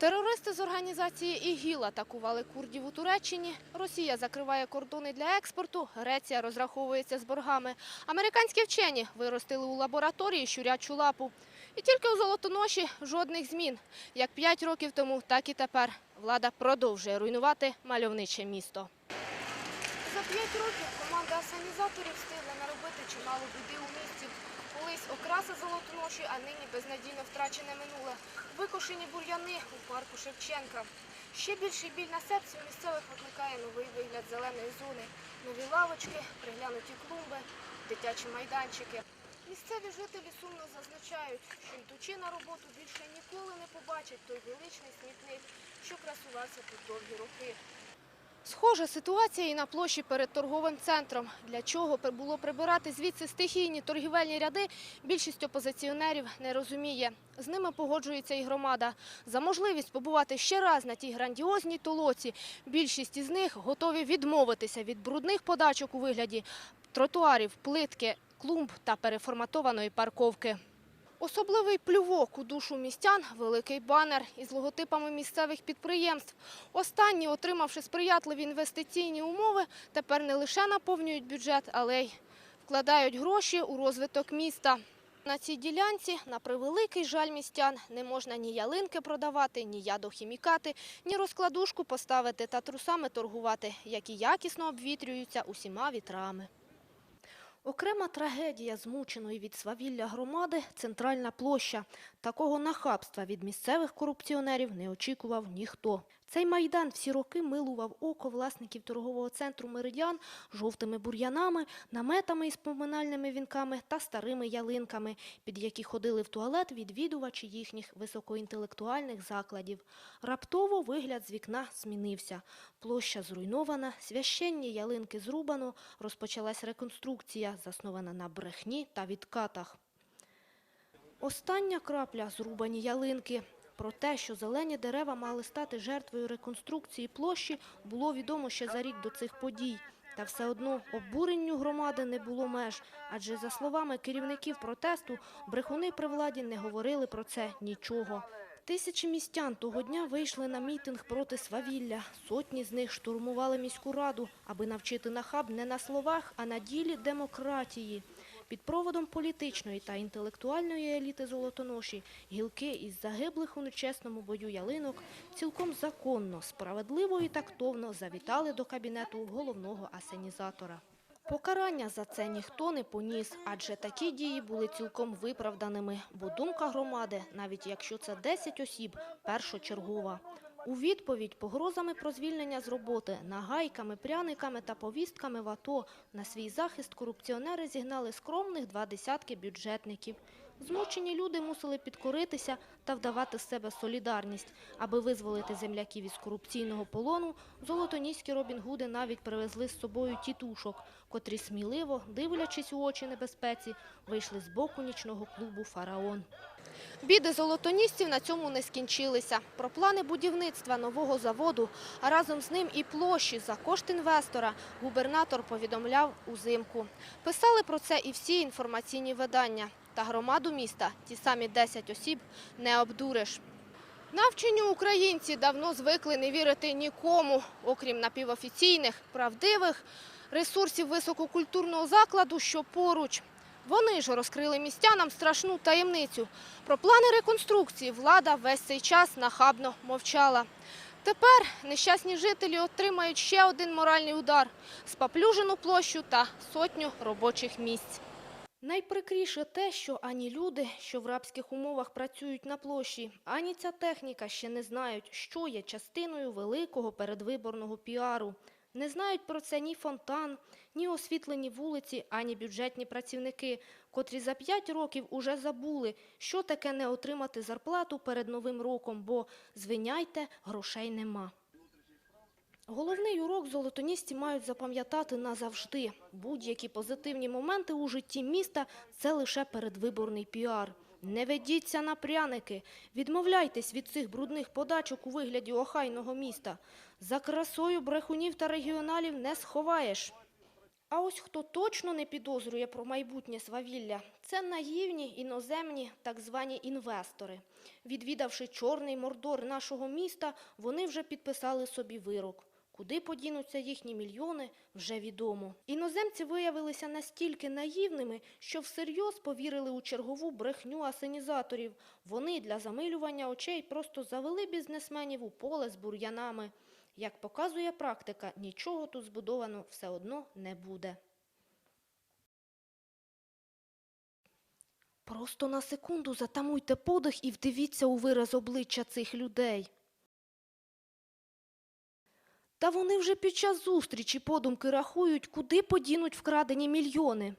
Терористи з організації ІГІЛ атакували курдів у Туреччині. Росія закриває кордони для експорту. Греція розраховується з боргами. Американські вчені виростили у лабораторії щурячу лапу. І тільки у Золотоноші жодних змін. Як п'ять років тому, так і тепер. Влада продовжує руйнувати мальовниче місто. За п'ять років команда асанізаторів встигла наробити чимало біди у місті. Колись окраса золотоноші, а нині безнадійно втрачене минуле. Викошені бур'яни у парку Шевченка. Ще більший біль на серці у місцевих викликає новий вигляд зеленої зони. Нові лавочки, приглянуті клумби, дитячі майданчики. Місцеві жителі сумно зазначають, що йдучи на роботу більше ніколи не побачать той величний смітник, що красувався тут довгі роки. Схожа ситуація і на площі перед торговим центром. Для чого було прибирати звідси стихійні торгівельні ряди, більшість опозиціонерів не розуміє. З ними погоджується і громада. За можливість побувати ще раз на тій грандіозній толоці, більшість із них готові відмовитися від брудних подачок у вигляді тротуарів, плитки, клумб та переформатованої парковки. Особливий плювок у душу містян – великий банер із логотипами місцевих підприємств. Останні, отримавши сприятливі інвестиційні умови, тепер не лише наповнюють бюджет, але й вкладають гроші у розвиток міста. На цій ділянці, на превеликий жаль містян, не можна ні ялинки продавати, ні ядохімікати, ні розкладушку поставити та трусами торгувати, які якісно обвітрюються усіма вітрами. Окрема трагедія змученої від свавілля громади – центральна площа. Такого нахабства від місцевих корупціонерів не очікував ніхто. Цей майдан всі роки милував око власників торгового центру «Меридіан» жовтими бур'янами, наметами із поминальними вінками та старими ялинками, під які ходили в туалет відвідувачі їхніх високоінтелектуальних закладів. Раптово вигляд з вікна змінився. Площа зруйнована, священні ялинки зрубано, розпочалась реконструкція, заснована на брехні та відкатах. Остання крапля – зрубані ялинки. Про те, що зелені дерева мали стати жертвою реконструкції площі, було відомо ще за рік до цих подій. Та все одно обуренню громади не було меж, адже за словами керівників протесту, брехуни при владі не говорили про це нічого. Тисячі містян того дня вийшли на мітинг проти свавілля. Сотні з них штурмували міську раду, аби навчити нахаб не на словах, а на ділі демократії. Під проводом політичної та інтелектуальної еліти Золотоноші гілки із загиблих у нечесному бою ялинок цілком законно, справедливо і тактовно завітали до кабінету головного асенізатора. Покарання за це ніхто не поніс, адже такі дії були цілком виправданими, бо думка громади, навіть якщо це 10 осіб, першочергова. У відповідь погрозами про звільнення з роботи, нагайками, пряниками та повістками в АТО на свій захист корупціонери зігнали скромних два десятки бюджетників. Змучені люди мусили підкоритися та вдавати з себе солідарність. Аби визволити земляків із корупційного полону, золотоніські Робін Гуди навіть привезли з собою тітушок, котрі сміливо, дивлячись у очі небезпеці, вийшли з боку нічного клубу «Фараон». Біди золотоністів на цьому не скінчилися. Про плани будівництва нового заводу, а разом з ним і площі за кошт інвестора губернатор повідомляв узимку. Писали про це і всі інформаційні видання. Та громаду міста, ті самі 10 осіб, не обдуриш. Навчені українці давно звикли не вірити нікому, окрім напівофіційних, правдивих ресурсів висококультурного закладу, що поруч. Вони ж розкрили містянам страшну таємницю. Про плани реконструкції влада весь цей час нахабно мовчала. Тепер нещасні жителі отримають ще один моральний удар – спаплюжену площу та сотню робочих місць. Найприкріше те, що ані люди, що в рабських умовах працюють на площі, ані ця техніка ще не знають, що є частиною великого передвиборного піару. Не знають про це ні фонтан, ні освітлені вулиці, ані бюджетні працівники, котрі за п'ять років уже забули, що таке не отримати зарплату перед Новим роком, бо, звиняйте, грошей нема. Головний урок золотоністі мають запам'ятати назавжди. Будь-які позитивні моменти у житті міста – це лише передвиборний піар. Не ведіться на пряники, відмовляйтесь від цих брудних подачок у вигляді охайного міста. За красою брехунів та регіоналів не сховаєш. А ось хто точно не підозрює про майбутнє свавілля, це наївні іноземні так звані інвестори. Відвідавши чорний мордор нашого міста, вони вже підписали собі вирок. Куди подінуться їхні мільйони, вже відомо. Іноземці виявилися настільки наївними, що всерйоз повірили у чергову брехню асенізаторів. Вони для замилювання очей просто завели бізнесменів у поле з бур'янами. Як показує практика, нічого тут збудовано все одно не буде. Просто на секунду затамуйте подих і вдивіться у вираз обличчя цих людей. Та вони вже під час зустрічі подумки рахують, куди подінуть вкрадені мільйони.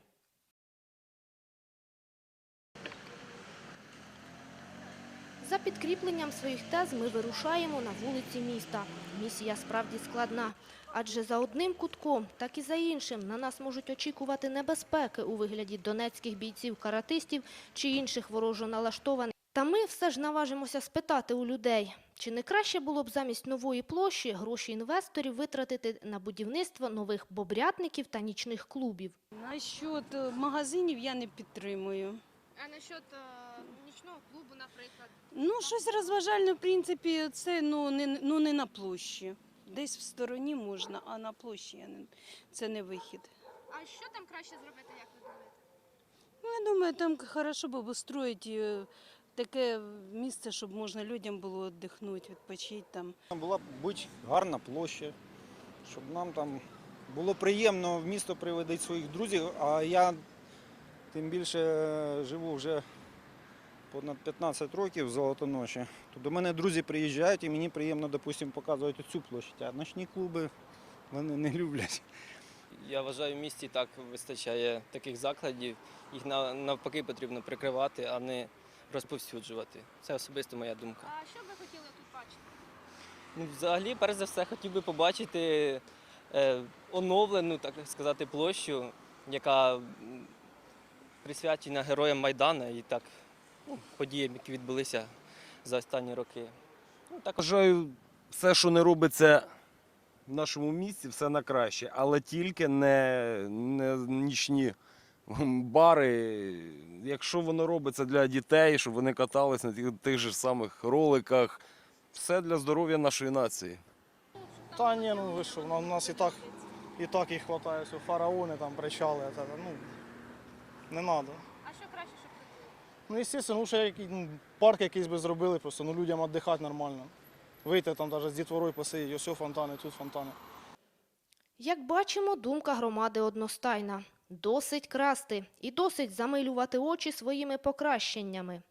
За підкріпленням своїх тез ми вирушаємо на вулиці міста. Місія справді складна, адже за одним кутком, так і за іншим на нас можуть очікувати небезпеки у вигляді донецьких бійців-каратистів чи інших ворожо налаштованих. Та ми все ж наважимося спитати у людей, чи не краще було б замість нової площі гроші інвесторів витратити на будівництво нових бобрятників та нічних клубів. Насчет е, магазинів я не підтримую. А насчет нічного клубу, наприклад? Ну, щось розважальне, в принципі, це ну не, ну, не на площі. Десь в стороні можна, а на площі я не, це не вихід. А що там краще зробити, як ви думаєте? Ну, я думаю, там хорошо б обустроїти таке місце, щоб можна людям було віддихнути, відпочити там. Була б бути гарна площа, щоб нам там було приємно в місто приводити своїх друзів. А я тим більше е, живу вже понад 15 років в Золотоноші. То до мене друзі приїжджають і мені приємно, допустимо, показувати цю площадь. А ночні клуби вони не люблять. Я вважаю, в місті так вистачає таких закладів. Їх навпаки потрібно прикривати, а не розповсюджувати. Це особисто моя думка. А що ви хотіли тут бачити? Ну, взагалі, перш за все, хотів би побачити е, оновлену, так сказати, площу, яка присвячена героям Майдану і так ну, подіям, які відбулися за останні роки. Ну, так Вважаю, все, що не робиться в нашому місті, все на краще, але тільки не, не нічні бари. Якщо воно робиться для дітей, щоб вони катались на тих, тих же самих роликах, все для здоров'я нашої нації. Та ні, ну ви що, у нас і так, і так їх вистачає, все, фараони там причали, це, ну, не треба. А що краще, щоб Ну, звісно, ну, ще який, ну, парк якийсь би зробили, просто ну, людям віддихати нормально. Вийти там навіть з дітворою посидіти, ось фонтани, тут фонтани. Як бачимо, думка громади одностайна. Досить красти і досить замилювати очі своїми покращеннями.